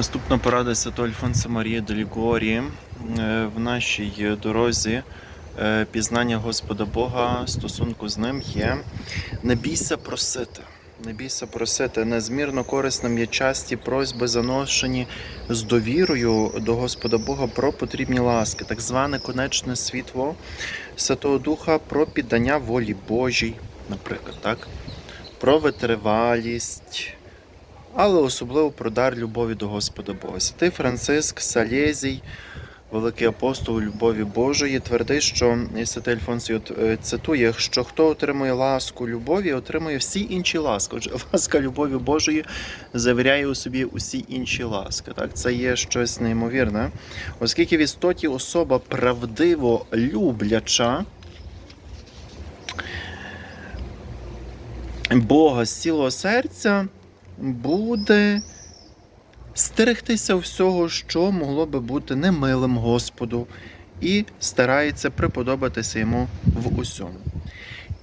Наступна порада Святого Альфонса Марії до Лігорії Е, в нашій дорозі е, пізнання Господа Бога, стосунку з ним є не бійся просити. Не бійся просити. Незмірно корисним є часті просьби, заношені з довірою до Господа Бога про потрібні ласки, так зване конечне світло Святого Духа про піддання волі Божій, наприклад, так? про витривалість, але особливо про дар любові до Господа Бога. Святий Франциск Салєзій, великий апостол любові Божої, твердить, що Святий Альфонсій е, цитує, що хто отримує ласку любові, отримує всі інші ласки. Отже, ласка любові Божої завіряє у собі усі інші ласки. Так, це є щось неймовірне, оскільки в істоті особа правдиво любляча. Бога з цілого серця буде стерегтися всього, що могло би бути немилим Господу, і старається приподобатися йому в усьому.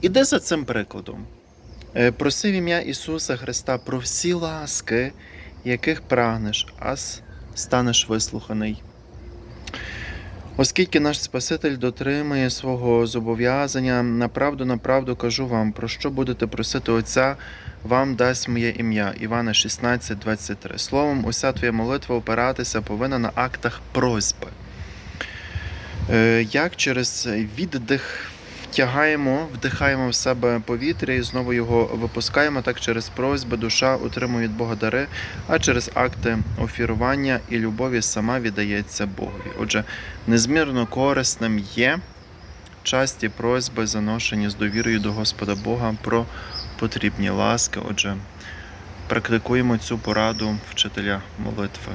Іде за цим прикладом. Просив ім'я Ісуса Христа про всі ласки, яких прагнеш, а станеш вислуханий. Оскільки наш Спаситель дотримує свого зобов'язання, направду, направду кажу вам, про що будете просити Отця, вам дасть моє ім'я. Івана 16, 23. Словом, уся твоя молитва опиратися повинна на актах просьби. Е, Як через віддих втягаємо, вдихаємо в себе повітря і знову його випускаємо, так через просьби душа отримує від Бога дари, а через акти офірування і любові сама віддається Богові. Отже, незмірно корисним є часті просьби, заношені з довірою до Господа Бога про потрібні ласки. Отже, практикуємо цю пораду вчителя молитви.